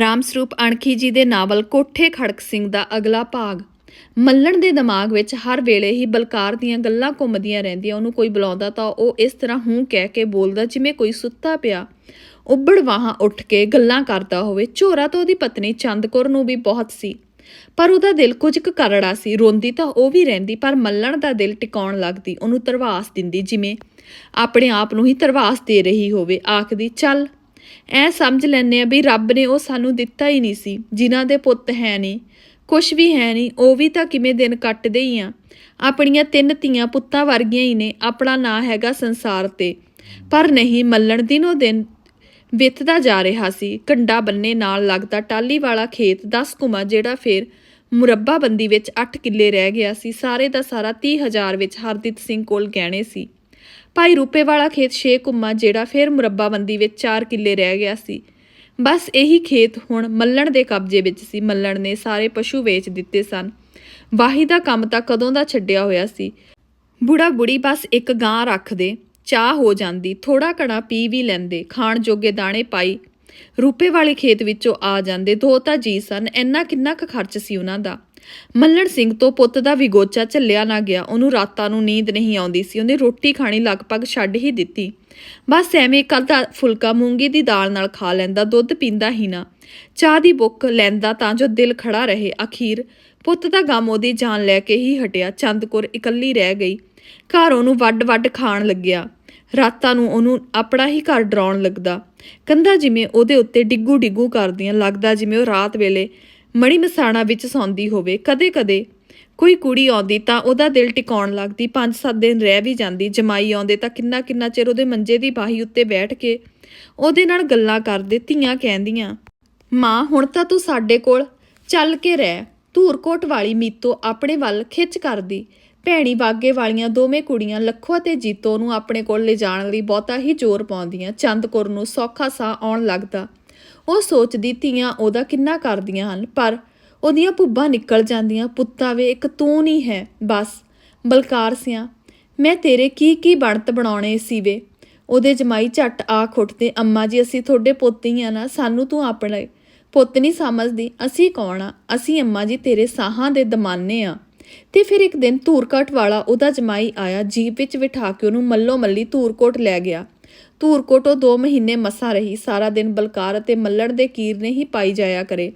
ਰਾਮ ਸਰੂਪ ਅਣਖੀ ਜੀ ਦੇ ਨਾਵਲ ਕੋਠੇ ਖੜਕ ਸਿੰਘ ਦਾ ਅਗਲਾ ਭਾਗ। ਮੱਲਣ ਦੇ ਦਿਮਾਗ ਵਿੱਚ ਹਰ ਵੇਲੇ ਹੀ ਬਲਕਾਰ ਦੀਆਂ ਗੱਲਾਂ ਘੁੰਮਦੀਆਂ ਰਹਿੰਦੀਆਂ, ਉਹਨੂੰ ਕੋਈ ਬੁਲਾਉਂਦਾ ਤਾਂ ਉਹ ਇਸ ਤਰ੍ਹਾਂ ਹੂੰ ਕਹਿ ਕੇ ਬੋਲਦਾ ਜਿਵੇਂ ਕੋਈ ਸੁੱਤਾ ਪਿਆ। ਉੱਬੜ ਵਾਹਾਂ ਉੱਠ ਕੇ ਗੱਲਾਂ ਕਰਦਾ ਹੋਵੇ, ਝੋਰਾ ਤਾਂ ਉਹਦੀ ਪਤਨੀ ਚੰਦਕੌਰ ਨੂੰ ਵੀ ਬਹੁਤ ਸੀ। ਪਰ ਉਹਦਾ ਦਿਲ ਕੁਝ ਕੁ ਕਰੜਾ ਸੀ, ਰੋਂਦੀ ਤਾਂ ਉਹ ਵੀ ਰਹਿੰਦੀ, ਪਰ ਮੱਲਣ ਦਾ ਦਿਲ ਟਿਕਾਉਣ ਲੱਗਦੀ, ਉਹਨੂੰ ਤਰਵਾਸ ਦਿੰਦੀ ਜਿਵੇਂ ਆਪਣੇ ਆਪ ਨੂੰ ਹੀ ਤਰਵਾਸ ਦੇ ਰਹੀ ਹੋਵੇ, ਆਖਦੀ, ਚੱਲ ਐ ਸਮਝ ਲੈਨੇ ਆ ਵੀ ਰੱਬ ਨੇ ਉਹ ਸਾਨੂੰ ਦਿੱਤਾ ਹੀ ਨਹੀਂ ਸੀ, ਜਿਨ੍ਹਾਂ ਦੇ ਪੁੱਤ ਹੈ ਨਹੀਂ। ਕੁਛ ਵੀ ਹੈ ਨਹੀਂ, ਉਹ ਵੀ ਤਾਂ ਕਿਵੇਂ ਦਿਨ ਕੱਟਦੇ ਹੀ ਆ। ਆਪਣੀਆਂ ਤਿੰਨ ਧੀਆਂ ਪੁੱਤਾਂ ਵਰਗੀਆਂ ਹੀ ਨੇ, ਆਪਣਾ ਨਾਂ ਹੈਗਾ ਸੰਸਾਰ ਤੇ। ਪਰ ਨਹੀਂ, ਮੱਲਣ ਦਿਨੋ ਦਿਨ ਵਿਥਦਾ ਜਾ ਰਿਹਾ ਸੀ। ਕੰਡਾ ਬੰਨੇ ਨਾਲ ਲੱਗਦਾ ਟਾਲੀ ਵਾਲਾ ਖੇਤ 10 ਕੁਮਾ ਜਿਹੜਾ ਫੇਰ ਮੁਰੱਬਾਬੰਦੀ ਵਿੱਚ 8 ਕਿੱਲੇ ਰਹਿ ਗਿਆ ਸੀ। ਸਾਰੇ ਦਾ ਸਾਰਾ 30000 ਵਿੱਚ ਹਰਦਿਤ ਸਿੰਘ ਕੋਲ ਗਹਿਣੇ ਸੀ। ਭਾਈ ਰੂਪੇ ਵਾਲਾ ਖੇਤ 6 ਕੁਮਾ ਜਿਹੜਾ ਫੇਰ ਮੁਰੱਬਾਬੰਦੀ ਵਿੱਚ 4 ਕਿੱਲੇ ਰਹਿ ਗਿਆ ਸੀ। ਬਸ ਇਹੀ ਖੇਤ ਹੁਣ ਮੱਲਣ ਦੇ ਕਬਜ਼ੇ ਵਿੱਚ ਸੀ। ਮੱਲਣ ਨੇ ਸਾਰੇ ਪਸ਼ੂ ਵੇਚ ਦਿੱਤੇ ਸਨ। ਵਾਹੀ ਦਾ ਕੰਮ ਤਾਂ ਕਦੋਂ ਦਾ ਛੱਡਿਆ ਹੋਇਆ ਸੀ। ਬੁੜਾ ਬੁੜੀ ਬਸ ਇੱਕ ਗਾਂ ਰੱਖਦੇ ਚਾਹ ਹੋ ਜਾਂਦੀ ਥੋੜਾ ਘਣਾ ਪੀ ਵੀ ਲੈਂਦੇ, ਖਾਣ ਜੋਗੇ ਦਾਣੇ ਪਾਈ। ਰੂਪੇ ਵਾਲੇ ਖੇਤ ਵਿੱਚੋਂ ਆ ਜਾਂਦੇ, ਦੋ ਤਾਂ ਜੀ ਸਨ, ਇੰਨਾ ਕਿੰਨਾ ਕੁ ਖਰਚ ਸੀ ਉਹਨਾਂ ਦਾ। ਮੱਲਣ ਸਿੰਘ ਤੋਂ ਪੁੱਤ ਦਾ ਵਿਗੋਚਾ ਝੱਲਿਆ ਨਾ ਗਿਆ। ਉਹਨੂੰ ਰਾਤਾਂ ਨੂੰ ਨੀਂਦ ਨਹੀਂ ਆਉਂਦੀ ਸੀ। ਉਹਨੇ ਰੋਟੀ ਖਾਣੀ ਲਗਭਗ ਛੱਡ ਹੀ ਦਿੱਤੀ। ਬਸ ਐਵੇਂ ਕੱਦਾ ਫੁਲਕਾ ਮੂੰਗੀ ਦੀ ਦਾਲ ਨਾਲ ਖਾ ਲੈਂਦਾ, ਦੁੱਧ ਪੀਂਦਾ ਹੀ ਨਾ। ਚਾਹ ਦੀ ਬੁੱਕ ਲੈਂਦਾ ਤਾਂ ਜੋ ਦਿਲ ਖੜਾ ਰਹੇ। ਅਖੀਰ ਪੁੱਤ ਦਾ ਗਮ ਉਹਦੀ ਜਾਨ ਲੈ ਕੇ ਹੀ ਹਟਿਆ। ਚੰਦਕੁਰ ਇਕੱਲੀ ਰਹਿ ਗਈ। ਘਰ ਉਹਨੂੰ ਵੱਡ-ਵੱਡ ਖਾਣ ਲੱਗਿਆ। ਰਾਤਾਂ ਨੂੰ ਉਹਨੂੰ ਆਪਣਾ ਹੀ ਘਰ ਡਰਾਉਣ ਲੱਗਦਾ। ਕੰਧਾ ਜਿਵੇਂ ਉਹਦੇ ਉੱਤੇ ਡਿੱਗੂ ਡਿੱਗੂ ਕਰਦੀਆਂ। ਲੱਗਦਾ ਜਿਵੇਂ ਉਹ ਰਾਤ ਵੇਲੇ ਮਣੀ ਮਸਾਣਾ ਵਿੱਚ ਸੌਂਦੀ ਹੋਵੇ, ਕਦੇ-ਕਦੇ ਕੋਈ ਕੁੜੀ ਆਉਂਦੀ ਤਾਂ ਉਹਦਾ ਦਿਲ ਟਿਕਾਉਣ ਲੱਗਦੀ 5-7 ਦਿਨ ਰਹਿ ਵੀ ਜਾਂਦੀ, ਜਮਾਈ ਆਉਂਦੇ ਤਾਂ ਕਿੰਨਾ ਕਿੰਨਾ ਚਿਰ ਉਹਦੇ ਮੰਜੇ ਦੀ ਬਾਹੀ ਉੱਤੇ ਬੈਠ ਕੇ ਉਹਦੇ ਨਾਲ ਗੱਲਾਂ ਕਰਦੇ, ਧੀਆਂ ਕਹਿੰਦੀਆਂ, ਮਾਂ, ਹੁਣ ਤਾਂ ਤੂੰ ਸਾਡੇ ਕੋਲ ਚੱਲ ਕੇ ਰਹਿ, ਧੂਰਕੋਟ ਵਾਲੀ ਮੀਤੋ ਆਪਣੇ ਵੱਲ ਖਿੱਚ ਕਰਦੀ, ਭੈਣੀ ਬਾਗੇ ਵਾਲੀਆਂ ਦੋਵੇਂ ਕੁੜੀਆਂ ਲੱਖੋ ਅਤੇ ਜੀਤੋ ਨੂੰ ਆਪਣੇ ਕੋਲ ਲਿਜਾਣ ਲਈ ਬਹੁਤਾ ਹੀ ਜ਼ੋਰ ਪਾਉਂਦੀਆਂ ਚੰਦਕੁਰ ਨੂੰ ਸੌਖਾ ਸਾਹ ਆਉਣ ਲੱਗਦਾ ਉਹ ਸੋਚਦੀ ਧੀਆਂ ਉਹਦਾ ਕਿੰਨਾ ਕਰਦੀਆਂ ਹਨ, ਪਰ ਉਹਦੀਆਂ ਭੁੱਬਾਂ ਨਿਕਲ ਜਾਂਦੀਆਂ, ਪੁੱਤਾ ਵੇ, ਇੱਕ ਤੂੰ ਨਹੀਂ ਹੈ, ਬਸ। ਬਲਕਾਰ ਸਿਆਂ, ਮੈਂ ਤੇਰੇ ਕੀ ਕੀ ਬਣਤ ਬਣਾਉਣੇ ਸੀ ਵੇ? ਉਹਦੇ ਜਮਾਈ ਝੱਟ ਆ ਖੁੱਟਦੇ ਅੰਮਾ ਜੀ, ਅਸੀਂ ਤੁਹਾਡੇ ਪੁੱਤ ਹੀ ਆ ਨਾ, ਸਾਨੂੰ ਤੂੰ ਆਪਣੇ ਪੁੱਤ ਨਹੀਂ ਸਮਝਦੀ, ਅਸੀਂ ਕੌਣ ਆ? ਅਸੀਂ ਅੰਮਾ ਜੀ ਤੇਰੇ ਸਾਹਾਂ ਦੇ ਦਮਾਨੇ ਆ। ਤੇ ਫਿਰ ਇੱਕ ਦਿਨ ਧੂਰਕਟ ਵਾਲਾ ਉਹਦਾ ਜਮਾਈ ਆਇਆ, ਜੀਪ ਵਿੱਚ ਬਿਠਾ ਕੇ ਉਹਨੂੰ ਮੱਲੋ ਮੱਲੀ ਧੂਰਕੋਟ ਲੈ ਗਿਆ। ਧੂਰਕੋਟ ਉਹ 2 ਮਹੀਨੇ ਮਸਾ ਰਹੀ। ਸਾਰਾ ਦਿਨ ਬਲਕਾਰ ਅਤੇ ਮੱਲਣ ਦੇ ਕੀਰ ਨੇ ਹੀ ਪਾਈ ਜਾਇਆ ਕਰੇ।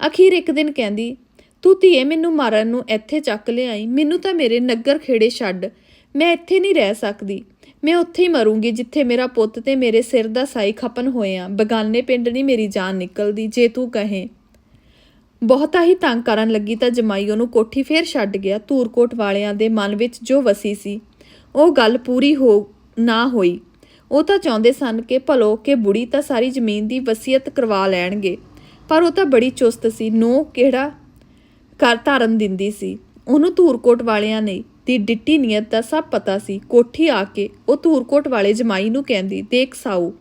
ਅਖੀਰ ਇੱਕ ਦਿਨ ਕਹਿੰਦੀ, ਤੂੰ ਧੀਏ, ਮੈਨੂੰ ਮਾਰਨ ਨੂੰ ਇੱਥੇ ਚੱਕ ਲਿਆਈ। ਮੈਨੂੰ ਤਾਂ ਮੇਰੇ ਨਗਰ ਖੇੜੇ ਛੱਡ। ਮੈਂ ਇੱਥੇ ਨਹੀਂ ਰਹਿ ਸਕਦੀ। ਮੈਂ ਉੱਥੇ ਹੀ ਮਰੂੰਗੀ, ਜਿੱਥੇ ਮੇਰਾ ਪੁੱਤ ਤੇ ਮੇਰੇ ਸਿਰ ਦਾ ਸਾਈ ਖਪਨ ਹੋਏ ਆ ਬਗਾਨੇ ਪਿੰਡ ਨਹੀਂ ਮੇਰੀ ਜਾਨ ਨਿਕਲਦੀ, ਜੇ ਤੂੰ ਕਹੇ। ਬਹੁਤਾ ਹੀ ਤੰਗ ਕਰਨ ਲੱਗੀ ਤਾਂ ਜਮਾਈ ਉਹਨੂੰ ਕੋਠੀ ਫੇਰ ਛੱਡ ਗਿਆ। ਧੂਰਕੋਟ ਵਾਲਿਆਂ ਦੇ ਮਨ ਵਿੱਚ ਜੋ ਵਸੀ ਸੀ, ਉਹ ਗੱਲ ਪੂਰੀ ਹੋ, ਨਾ ਹੋਈ। ਉਹ ਤਾਂ ਚਾਹੁੰਦੇ ਸਨ ਕਿ ਭਲੋ ਕਿ ਬੁੜੀ ਤਾਂ ਸਾਰੀ ਜ਼ਮੀਨ ਦੀ ਵਸੀਅਤ ਕਰਵਾ ਲੈਣਗੇ। ਪਰ ਉਹ ਤਾਂ ਬੜੀ ਚੁਸਤ ਸੀ ਨੋ ਕਿਹੜਾ ਕਰ ਧਾਰਨ ਦਿੰਦੀ ਸੀ। ਉਹਨੂੰ ਧੂਰਕੋਟ ਵਾਲਿਆਂ ਨੇ ਦੀ ਡਿੱਟੀ ਨੀਅਤ ਦਾ ਸਭ ਪਤਾ ਸੀ। ਕੋਠੀ ਆ ਕੇ ਉਹ ਧੂਰਕੋਟ ਵਾਲੇ ਜਮਾਈ ਨੂੰ ਕਹਿੰਦੀ, ਦੇਖ ਸਾਊ,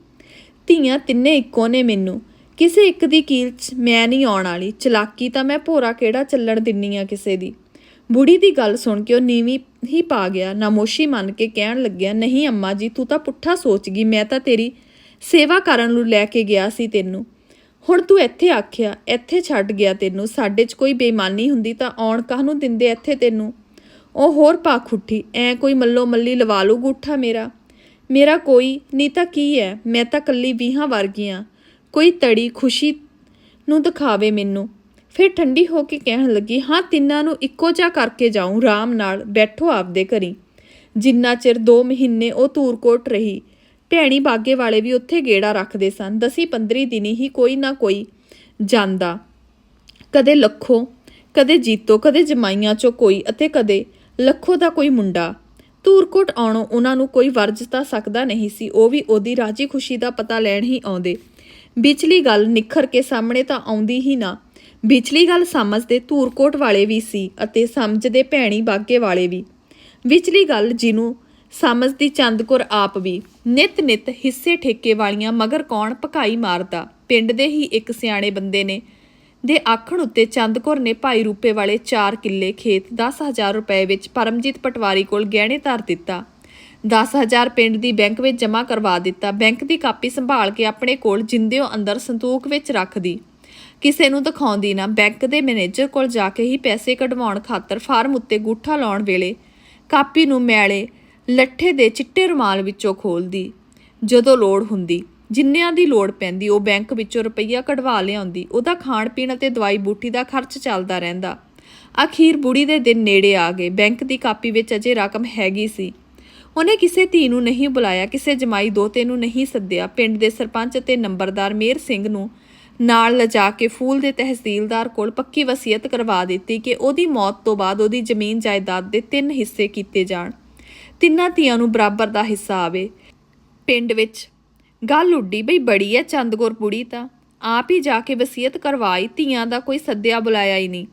ਧੀਆਂ ਤਿੰਨੇ ਇੱਕੋ ਨੇ ਮੈਨੂੰ। ਕਿਸੇ ਇੱਕ ਦੀ ਕੀਲ 'ਚ ਮੈਂ ਨਹੀਂ ਆਉਣ ਵਾਲੀ। ਚਲਾਕੀ ਤਾਂ ਮੈਂ ਭੋਰਾ ਕਿਹੜਾ ਚੱਲਣ ਦਿੰਨੀ ਆ ਕਿਸੇ ਦੀ? ਬੁੜੀ ਦੀ ਗੱਲ ਸੁਣ ਕੇ ਉਹ ਨੀਵੀਂ ਹੀ ਪਾ ਗਿਆ। ਨਾਮੋਸ਼ੀ ਮੰਨ ਕੇ ਕਹਿਣ ਲੱਗਿਆ, ਨਹੀਂ ਅੰਮਾ ਜੀ, ਤੂੰ ਤਾਂ ਪੁੱਠਾ ਸੋਚ ਗਈ, ਮੈਂ ਤਾਂ ਤੇਰੀ ਸੇਵਾ ਕਰਨ ਨੂੰ ਲੈ ਕੇ ਗਿਆ ਸੀ ਤੈਨੂੰ। ਹੁਣ ਤੂੰ ਇੱਥੇ ਆਖਿਆ, ਇੱਥੇ ਛੱਡ ਗਿਆ ਤੈਨੂੰ। ਸਾਡੇ 'ਚ ਕੋਈ ਬੇਈਮਾਨੀ ਹੁੰਦੀ ਤਾਂ ਆਉਣ ਕਾਹਨੂੰ ਦਿੰਦੇ ਇੱਥੇ ਤੈਨੂੰ? ਉਹ ਹੋਰ ਪਾਖ ਉੱਠੀ, ਐ ਕੋਈ ਮੱਲੋ ਮੱਲੀ ਲਵਾ ਲੂ ਗੂਠਾ ਮੇਰਾ। ਮੇਰਾ ਕੋਈ ਨਹੀਂ ਤਾਂ ਕੀ ਹੈ ਮੈਂ ਤਾਂ ਕੱਲੀ ਵੀਹਾਂ ਵਰਗੀਆਂ। ਕੋਈ ਤੜੀ ਖੁਸ਼ੀ ਨੂੰ ਦਿਖਾਵੇ ਮੈਨੂੰ। ਫਿਰ ਠੰਡੀ ਹੋ ਕੇ ਕਹਿਣ ਲੱਗੀ, ਹਾਂ, ਤਿੰਨਾਂ ਨੂੰ ਇੱਕੋ ਜਿਹਾ ਕਰਕੇ ਜਾਊਂ ਰਾਮ ਨਾਲ, ਬੈਠੋ ਆਪਦੇ ਘਰੀ। ਜਿੰਨਾ ਚਿਰ 2 ਮਹੀਨੇ ਉਹ ਧੂਰਕੋਟ ਰਹੀ, ਭੈਣੀ ਬਾਗੇ ਵਾਲੇ ਵੀ ਉੱਥੇ ਗੇੜਾ ਰੱਖਦੇ ਸਨ, ਦਸੀ 15 ਦਿਨੀ ਹੀ ਕੋਈ ਨਾ ਕੋਈ ਜਾਂਦਾ। ਕਦੇ ਲੱਖੋ, ਕਦੇ ਜੀਤੋ, ਕਦੇ ਜਮਾਈਆਂ ਚੋਂ ਕੋਈ ਅਤੇ ਕਦੇ ਲੱਖੋ ਦਾ ਕੋਈ ਮੁੰਡਾ। ਧੂਰਕੋਟ ਆਉਣੋਂ ਉਹਨਾਂ ਨੂੰ ਕੋਈ ਵਰਜ ਤਾਂ ਸਕਦਾ ਨਹੀਂ ਸੀ, ਉਹ ਵੀ ਉਹਦੀ ਰਾਜੀ ਖੁਸ਼ੀ ਦਾ ਪਤਾ ਲੈਣ ਹੀ ਆਉਂਦੇ। ਵਿਚਲੀ ਗੱਲ ਨਿਖਰ ਕੇ ਸਾਹਮਣੇ ਤਾਂ ਆਉਂਦੀ ਹੀ ਨਾ। ਵਿਚਲੀ ਗੱਲ ਸਮਝਦੇ ਧੂਰਕੋਟ ਵਾਲੇ ਵੀ ਸੀ ਅਤੇ ਸਮਝਦੇ ਭੈਣੀ ਬਾਗੇ ਵਾਲੇ ਵੀ। ਵਿਚਲੀ ਗੱਲ ਜਿਹਨੂੰ ਸਮਝਦੀ ਚੰਦਕੁਰ ਆਪ ਵੀ। ਨਿਤ ਨਿਤ ਹਿੱਸੇ ਠੇਕੇ ਵਾਲੀਆਂ ਮਗਰ ਕੌਣ ਪਕਾਈ ਮਾਰਦਾ? ਪਿੰਡ ਦੇ ਹੀ ਇੱਕ ਸਿਆਣੇ ਬੰਦੇ ਨੇ ਦੇ ਆਖਣ ਉੱਤੇ ਚੰਦਕੁਰ ਨੇ ਭਾਈ ਰੂਪੇ ਵਾਲੇ 4 ਕਿੱਲੇ ਖੇਤ 10000 ਰੁਪਏ ਵਿੱਚ ਪਰਮਜੀਤ ਪਟਵਾਰੀ ਕੋਲ ਗਹਿਣੇ ਧਰ ਦਿੱਤਾ। 10000 ਪਿੰਡ ਦੀ ਬੈਂਕ ਵਿੱਚ ਜਮ੍ਹਾਂ ਕਰਵਾ ਦਿੱਤਾ। ਬੈਂਕ ਦੀ ਕਾਪੀ ਸੰਭਾਲ ਕੇ ਆਪਣੇ ਕੋਲ ਜਿੰਦਿਓ ਅੰਦਰ ਸੰਦੂਕ ਵਿੱਚ ਰੱਖਦੀ ਕਿਸੇ ਨੂੰ ਦਿਖਾਉਂਦੀ ਨਾ, ਬੈਂਕ ਦੇ ਮੈਨੇਜਰ ਕੋਲ ਜਾ ਕੇ ਹੀ ਪੈਸੇ ਕਢਵਾਉਣ ਖਾਤਰ ਫਾਰਮ ਉੱਤੇ ਗੂਠਾ ਲਾਉਣ ਵੇਲੇ ਕਾਪੀ ਨੂੰ ਮੈਲੇ ਲੱਠੇ ਦੇ ਚਿੱਟੇ ਰੁਮਾਲ ਵਿੱਚੋਂ ਖੋਲਦੀ ਜਦੋਂ ਲੋੜ ਹੁੰਦੀ, ਜਿੰਨਿਆਂ ਦੀ ਲੋੜ ਪੈਂਦੀ, ਉਹ ਬੈਂਕ ਵਿੱਚੋਂ ਰੁਪਈਆ ਕਢਵਾ ਲਿਆਉਂਦੀ। ਉਹਦਾ ਖਾਣ ਪੀਣ ਅਤੇ ਦਵਾਈ ਬੂਟੀ ਦਾ ਖਰਚ ਚੱਲਦਾ ਰਹਿੰਦਾ। ਅਖੀਰ ਬੁੜੀ ਦੇ ਦਿਨ ਨੇੜੇ ਆ ਗਏ। ਬੈਂਕ ਦੀ ਕਾਪੀ ਵਿੱਚ ਅਜੇ ਰਕਮ ਹੈਗੀ ਸੀ। ਉਹਨੇ ਕਿਸੇ ਧੀ ਨੂੰ ਨਹੀਂ ਬੁਲਾਇਆ, ਕਿਸੇ ਜਮਾਈ ਦੋਤੇ ਨੂੰ ਨਹੀਂ ਸੱਦਿਆ। ਪਿੰਡ ਦੇ ਸਰਪੰਚ ਅਤੇ ਨੰਬਰਦਾਰ ਮੇਰ ਸਿੰਘ ਨੂੰ ਨਾਲ ਲਿਜਾ ਕੇ ਫੂਲ ਦੇ ਤਹਿਸੀਲਦਾਰ ਕੋਲ ਪੱਕੀ ਵਸੀਅਤ ਕਰਵਾ ਦਿੱਤੀ ਕਿ ਉਹਦੀ ਮੌਤ ਤੋਂ ਬਾਅਦ ਉਹਦੀ ਜ਼ਮੀਨ ਜਾਇਦਾਦ ਦੇ ਤਿੰਨ ਹਿੱਸੇ ਕੀਤੇ ਜਾਣ। ਤਿੰਨਾਂ ਧੀਆਂ ਨੂੰ ਬਰਾਬਰ ਦਾ ਹਿੱਸਾ ਆਵੇ। ਪਿੰਡ ਵਿੱਚ ਗੱਲ ਉੱਡੀ, ਬਈ ਬੜੀ ਐ ਚੰਦਗੁਰ ਪੁੜੀ ਤਾਂ। ਆਪ ਹੀ ਜਾ ਕੇ ਵਸੀਅਤ ਕਰਵਾਈ, ਧੀਆਂ ਦਾ ਕੋਈ ਸੱਦਿਆ ਬੁਲਾਇਆ ਹੀ ਨਹੀਂ।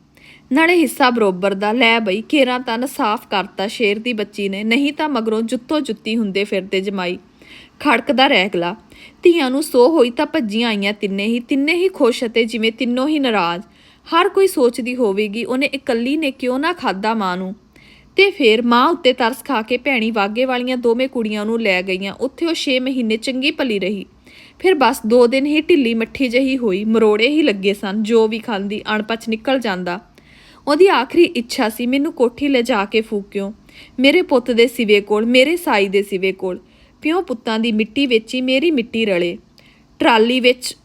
ਨਾਲੇ ਹਿੱਸਾ ਬਰੋਬਰ ਦਾ, ਲੈ ਬਈ ਕੇਰਾਂ ਤਨ ਸਾਫ਼ ਕਰਤਾ ਸ਼ੇਰ ਦੀ ਬੱਚੀ ਨੇ, ਨਹੀਂ ਤਾਂ ਮਗਰੋਂ ਜੁੱਤੋ ਜੁੱਤੀ ਹੁੰਦੇ ਫਿਰਦੇ ਜਮਾਈ। ਖੜਕਦਾ ਰਹਿ ਗਲਾ। ਧੀਆਂ ਨੂੰ ਸੋ ਹੋਈ ਤਾਂ ਭੱਜੀਆਂ ਆਈਆਂ ਤਿੰਨੇ ਹੀ ਤਿੰਨੇ ਹੀ ਖੁਸ਼ ਅਤੇ ਜਿਵੇਂ ਤਿੰਨੋਂ ਹੀ ਨਾਰਾਜ਼। ਹਰ ਕੋਈ ਸੋਚਦੀ ਹੋਵੇਗੀ, ਉਹਨੇ ਇਕੱਲੀ ਨੇ ਕਿਉਂ ਨਾ ਖਾਦਾ ਮਾਂ ਨੂੰ? ਤੇ ਫਿਰ ਮਾਂ ਉੱਤੇ ਤਰਸ ਖਾ ਕੇ ਭੈਣੀ ਵਾਗੇ ਵਾਲੀਆਂ ਦੋਵੇਂ ਕੁੜੀਆਂ ਨੂੰ ਲੈ ਗਈਆਂ। ਉੱਥੇ ਉਹ 6 ਮਹੀਨੇ ਚੰਗੀ ਭਲੀ ਰਹੀ। ਫਿਰ ਬਸ 2 ਦਿਨ ਹੀ ਢਿੱਲੀ ਮੱਠੀ ਜਹੀ ਹੋਈ। ਮਰੋੜੇ ਹੀ ਲੱਗੇ ਸਨ, ਜੋ ਵੀ ਖਾਂਦੀ, ਅਣਪਛ ਨਿਕਲ ਜਾਂਦਾ। ਉਹਦੀ ਆਖਰੀ ਇੱਛਾ ਸੀ, ਮੈਨੂੰ ਕੋਠੀ ਲੈ ਜਾ ਕੇ ਫੂਕਿਓ। ਮੇਰੇ ਪੁੱਤ ਦੇ ਸਿਵੇ ਕੋਲ, ਮੇਰੇ ਸਾਈ ਦੇ ਸਿਵੇ ਕੋਲ। ਪਿਓ ਪੁੱਤਾਂ ਦੀ ਮਿੱਟੀ ਵਿੱਚ ਹੀ ਮੇਰੀ ਮਿੱਟੀ ਰਲੇ। ਟਰਾਲੀ ਵਿੱਚ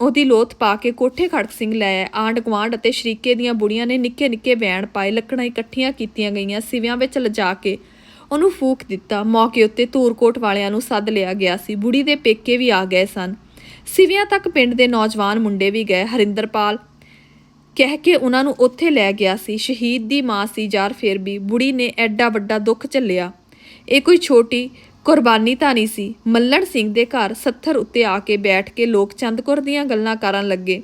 ਉਹਦੀ ਲੋਥ ਪਾ ਕੇ ਕੋਠੇ ਖੜਕ ਸਿੰਘ ਲੈ ਆਏ। ਆਂਢ ਗੁਆਂਢ ਅਤੇ ਸ਼ਰੀਕੇ ਦੀਆਂ ਬੁੜੀਆਂ ਨੇ ਨਿੱਕੇ ਨਿੱਕੇ ਵੈਣ ਪਾਏ, ਲੱਕੜਾਂ ਇਕੱਠੀਆਂ ਕੀਤੀਆਂ ਗਈਆਂ, ਸਿਵਿਆਂ ਵਿੱਚ ਲਿਜਾ ਕੇ ਉਹਨੂੰ ਫੂਕ ਦਿੱਤਾ। ਮੌਕੇ ਉੱਤੇ ਧੂਰਕੋਟ ਵਾਲਿਆਂ ਨੂੰ ਸੱਦ ਲਿਆ ਗਿਆ ਸੀ। ਬੁੜੀ ਦੇ ਪੇਕੇ ਵੀ ਆ ਗਏ ਸਨ। ਸਿਵਿਆਂ ਤੱਕ ਪਿੰਡ ਦੇ ਨੌਜਵਾਨ ਮੁੰਡੇ ਵੀ ਗਏ। ਹਰਿੰਦਰਪਾਲ ਕਹਿ ਕੇ ਉਹਨਾਂ ਨੂੰ ਉੱਥੇ ਲੈ ਗਿਆ ਸੀ। ਸ਼ਹੀਦ ਦੀ ਮਾਂ ਸੀ ਯਾਰ ਫਿਰ ਵੀ ਬੁੜੀ ਨੇ ਐਡਾ ਵੱਡਾ ਦੁੱਖ ਝੱਲਿਆ। ਇਹ ਕੋਈ ਛੋਟੀ ਕੁਰਬਾਨੀ ਤਾਂ ਨਹੀਂ ਸੀ। ਮੱਲਣ ਸਿੰਘ ਦੇ ਘਰ ਸੱਥਰ ਉੱਤੇ ਆ ਕੇ ਬੈਠ ਕੇ ਲੋਕ ਚੰਦਕੁਰ ਦੀਆਂ ਗੱਲਾਂ ਕਰਨ ਲੱਗੇ।